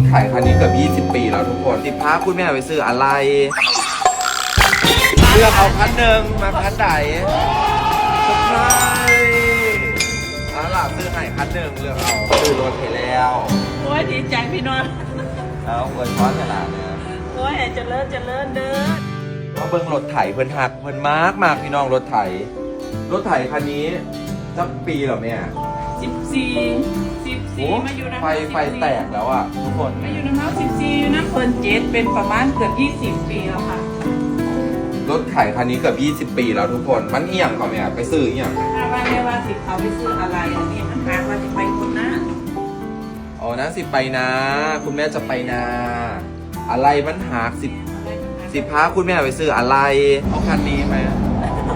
ถไถคันนี้เกือบ20 ปีแล้วทุกคนติดพาคุณแม่ไปซื้ออะไรเลือกเอาคันหนึ่งมาคันไหนสุดท้ายเอาล่ะซื้อไหนคันหนึ่งเลือกเอาซื้อรถไปแล้วโอ้ยดีใจพี่น้องเอาเงินช้อนขนาดเนี้ยโอ้ยเจะเลิศจะเลิศเด้อมาเบิ่งรถไถเพิ่นหักเพิ่นมากมากพี่น้องรถไถ รถไถคันนี้สักปีเหรอเนี่ยสิบสี่สิบ โอ้สี่มาอยู่น้ำไฟไฟแตกแล้วอะทุกคนมาอยู่น้ำเมาสิบสี่อยู่น้ำเพลินเจ็ดเป็นประมาณเกือบยี่สิบปีแล้วค่ะ รถไถคันนี้เกือบ20 ปีแล้วทุกคน มันเอียงก่อนเนี่ยไปซื้อเอียงถ้าว่าเรียกว่าสิเขาไปซื้ออะไรอันนี้มันหาว่าจะไปคนหน้าอ๋อนะสิไปนะ คุณแม่จะไปนาอะไรมันหักสิบสิพาคุณแม่ไปซื้ออะไรเอาคันนี้ไหม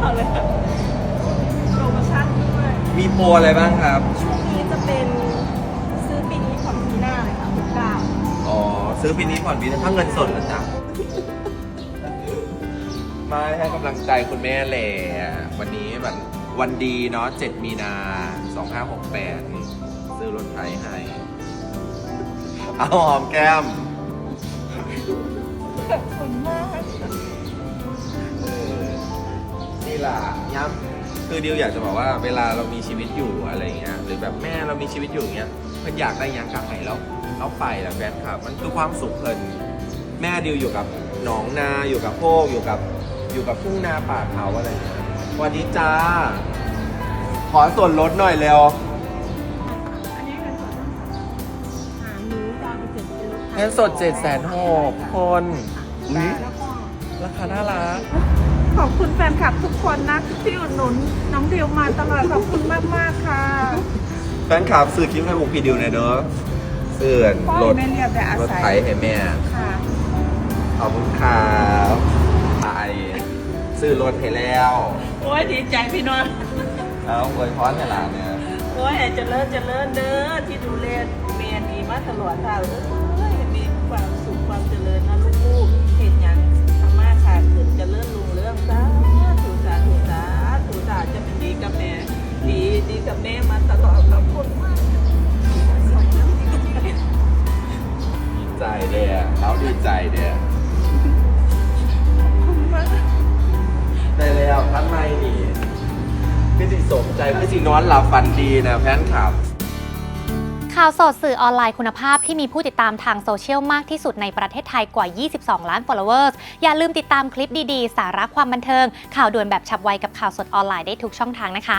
เอาเลยค่ะโปรโมชั่นด้วยมีโปรอะไรบ้างครับ ช่วงนี้จะเป็น ซื้อปีนี้ผ่อนปีหน้าถ้าเงินสดแล้วจ้ะมาให้กำลังใจคุณแม่แหละวันนี้วันวันดีเนาะ7มีนา2568นี่ซื้อรถไถให้ เอาหอมแก้มขอบคุณมากเออนี่ล่ะย้ำ คือดิวอยากจะบอกว่าเวลาเรามีชีวิตอยู่อะไรเงี้ยหรือแบบแม่เรามีชีวิตอยู่อย่างเงี้ยเพิ่นอยากได้หยังกลับให้แล้วเราไปแหละแฟนคลับมันคือความสุขเพิ่นแม่ดิวอยู่กับหนองนาอยู่กับโพกอยู่กับอยู่กับทุ่งนาป่าเขาอะไรเงี้ยสวัสดีจ้า ขอส่วนลดหน่อยเร็วอันนี้เป็นส่วนหาหนูจะเอาไปเจ็ดกิโลเงินสดเจ็ดแสนหกคนอุ๊ยแล้วก็ ราคาน่ารัก ขอบคุณแฟนคลับทุกคนนะที่อุดหนุนน้องดิวมาตลอดขอบคุณมากมากๆค่ะแฟนคลับซื้อคลิปให้บุกพี่ดิวหน่อยเด้อซื้อพ่อรถแม่เรียบแต่อารถศัไถยให้แม่ ค่ะขอบคุณครับไปซื้อรถให้แล้วโอ้ยดีใจพี่น้องเอาอวยพรขนาดเนี่ย โอ้ยเจะเลิศจะเลิศเด้อที่ดูแลเมียดีมาตลอดค่ะ พี่สิสมใจพี่สินอนหลับฝันดีนะแฟนคลับ ข่าวสดสื่อออนไลน์คุณภาพที่มีผู้ติดตามทางโซเชียลมากที่สุดในประเทศไทยกว่า 22 ล้าน followers อย่าลืมติดตามคลิปดีๆ สาระความบันเทิง ข่าวด่วนแบบฉับไวกับข่าวสดออนไลน์ได้ทุกช่องทางนะคะ